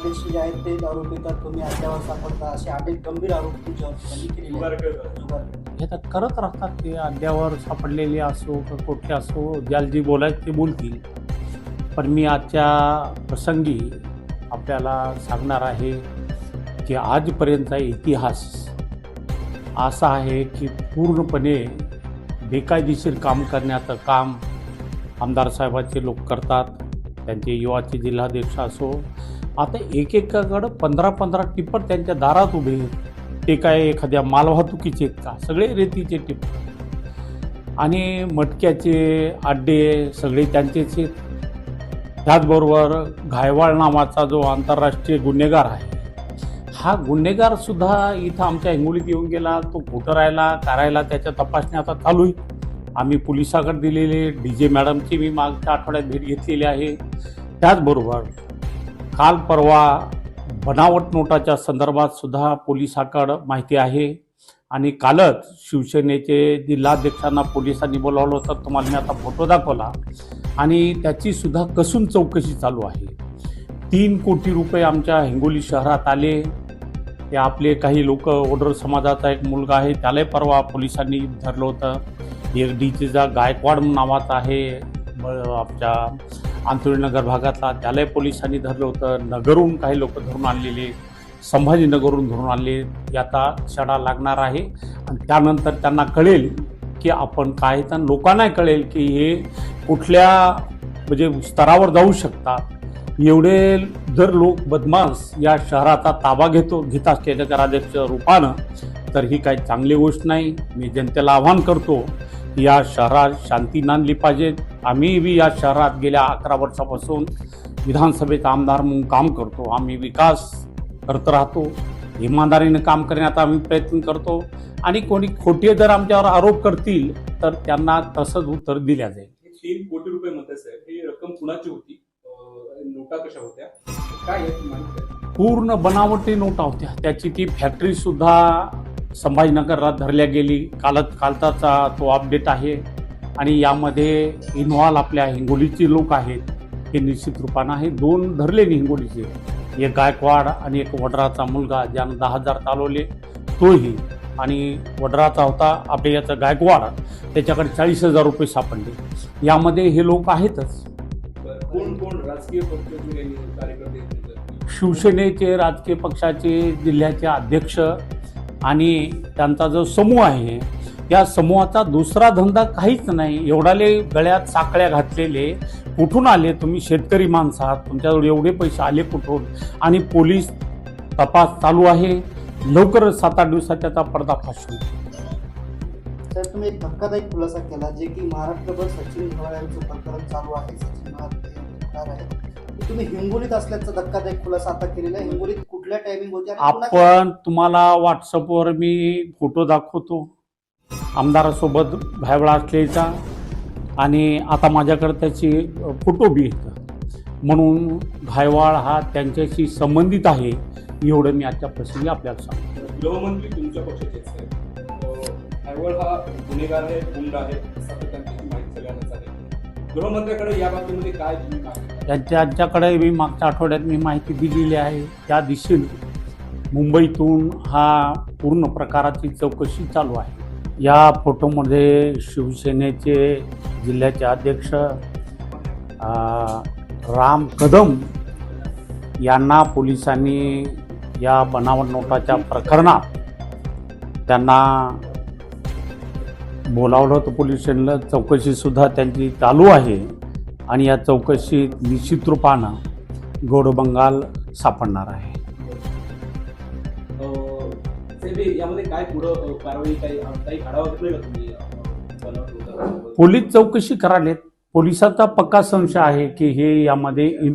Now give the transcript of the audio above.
शहराध्यक्ष जे आहेत ते दारू पितात. तुम्ही अद्यावर सापडता. असे अनेक गंभीर आरोप तुमच्यावर त्यांनी केलेले आहेत. जुगार. हे तर करत राहतात ते. अद्यावर सापडलेले असो का कुठले असो ज्याला जी बोलायचं ते बोलतील. पण मी आजच्या प्रसंगी आपल्याला सांगणार आहे की आजपर्यंतचा इतिहास असा आहे की पूर्णपणे बेकायदेशीर काम करण्याचं काम आमदार साहेबाचे लोक करतात. त्यांचे युवाचे जिल्हाध्यक्ष असो आता एकेकाकडं पंधरा पंधरा टिप्पर त्यांच्या दारात उभे आहेत. ते काय एखाद्या मालवाहतुकीचे आहेत का? सगळे रेतीचे टिप्पर आणि मटक्याचे अड्डे सगळे त्यांचेच आहेत. त्याचबरोबर घायवाळ नावाचा जो आंतरराष्ट्रीय गुन्हेगार आहे हा गुन्हेगार सुद्धा इथं आमच्या हिंगोलीत येऊन गेला. तो कुठं राहिला करायला त्याच्या तपासण्या आता चालू आहे. आम्ही पोलिसाकडे दिलेले डी जे मॅडमची मी मागच्या आठवड्यात भेट घेतलेली आहे. त्याचबरोबर काल परवा बनावट नोटाच्या संदर्भात सुद्धा पोलिसाकडं माहिती आहे. आणि कालच शिवसेनेचे जिल्हाध्यक्षांना पोलिसांनी बोलावलं होतं. तुम्हाला मी आता फोटो दाखवला. आणि त्याची सुद्धा कसून चौकशी चालू आहे. तीन कोटी रुपये आमच्या हिंगोली शहरात आले. ते आपले काही लोक ओडर समाजाचा एक मुलगा आहे त्यालाही परवा पोलिसांनी धरलं होतं. एक डीचेचा गायकवाड नावाचा आहे आमच्या आंतोळीनगर भागातला त्यालाही पोलिसांनी धरलं होतं. नगरहून काही लोक धरून आणलेले संभाजीनगरहून धरून आणले. याचा छडा लागणार आहे. आणि त्यानंतर त्यांना कळेल की आपण काय तर लोकांनाही कळेल की हे कुठल्या म्हणजे स्तरावर जाऊ शकतात. एवढे जर लोक बदमाश या शहराचा ताबा घेतो घेत असले नगराध्यक्ष रूपानं तर ही काही चांगली गोष्ट नाही. मी जनतेला आव्हान करतो या शहरात शांती नांदली पाहिजे. आम्ही बी या शहरात गेल्या अकरा वर्षापासून विधानसभेचा आमदार म्हणून काम करतो. आम्ही विकास करत राहतो. इमानदारीनं काम करण्याचा आम्ही प्रयत्न करतो. आणि कोणी खोटे जर आमच्यावर आरोप करतील तर त्यांना तसंच उत्तर दिल्या जाईल. तीन कोटी रुपये साहेब. ही रक्कम कुणाची होती? नोटा कशा होत्या? काय? पूर्ण बनावटी नोटा होत्या. त्याची ती फॅक्टरी सुद्धा संभाजीनगरला धरल्या गेली. कालच कालचाचा तो अपडेट आहे. आणि यामध्ये इन्व्हॉल्व आपल्या हिंगोलीचे लोक आहेत हे निश्चित रूपानं आहे. दोन धरलेले हिंगोलीचे एक गायकवाड आणि एक वडराचा मुलगा ज्यानं दहा हजार चालवले तोही. आणि वडराचा होता आपल्या याचा गायकवाड त्याच्याकडे चाळीस हजार रुपये सापडले. यामध्ये हे लोक आहेतच. बरं, कोण कोण राजकीय पक्ष यांनी कार्यकर्ते आहेत तुमचे? शिवसेनेचे राजकीय पक्षाचे जिल्ह्याचे अध्यक्ष आणि त्यांचा जो समूह आहे या समूहाचा दुसरा धंदा काहीच नाही. एवढाले गळ्यात साकळ्या घातलेले. कुठून आले तुम्ही? शेतकरी माणसं आहात. तुमच्याजवळ एवढे पैसे आले कुठून? आणि पोलीस तपास चालू आहे. लवकरच सात आठ दिवसात त्याचा पर्दाफाश होईल. तर तुम्ही एक धक्कादायक खुलासा केला जे की महाराष्ट्रभर सचिन यांचं प्रकरण चालू आहे. सचिन आहे तुम्ही हिंगोलीत असल्याचा धक्कादायक खुलासा आता केलेला हिंगोलीत कुठल्या टायमिंग पुन्हा- आपण तुम्हाला व्हॉट्सअपवर मी फोटो दाखवतो. आमदारासोबत भायवळा असलेचा आणि आता माझ्याकडे त्याची फोटो बी आहेत म्हणून घायवाळ हा त्यांच्याशी संबंधित आहे एवढं मी आजच्या प्रसंगी आपल्याला सांगतो. गृहमंत्री तुमच्या पक्षाचे आहेत, साहेब अं, हैवळ हा गुन्हेगार आहे गुंड आहे असं त्यांची माहिती सगळ्यांनाच आहे गृहमंत्र्याकडे या बाबतीमध्ये काय भूमिका त्यांच्या त्यांच्याकडे मी मागच्या आठवड्यात मी माहिती दिलेली आहे त्या दिशेने मुंबईतून हा पूर्ण प्रकाराची चौकशी चालू आहे. या फोटोमध्ये शिवसेनेचे जिल्ह्याचे अध्यक्ष राम कदम यांना पोलिसांनी या बनावट नोटाच्या प्रकरणात त्यांना बोलावलं होतं पोलीस स्टेशनला. चौकशीसुद्धा त्यांची चालू आहे आणि या चौकशीत निश्चित रूपानं गोडबंगाल सापडणार आहे. साहेब यामध्ये काय पुढं कारवाई काही काही आढावा घेतलाय का तुम्ही बनावट नोटांसोबत? पोलीस चौकशी करालेत पोलिसांचा पक्का संशय आहे की हे यामध्ये इन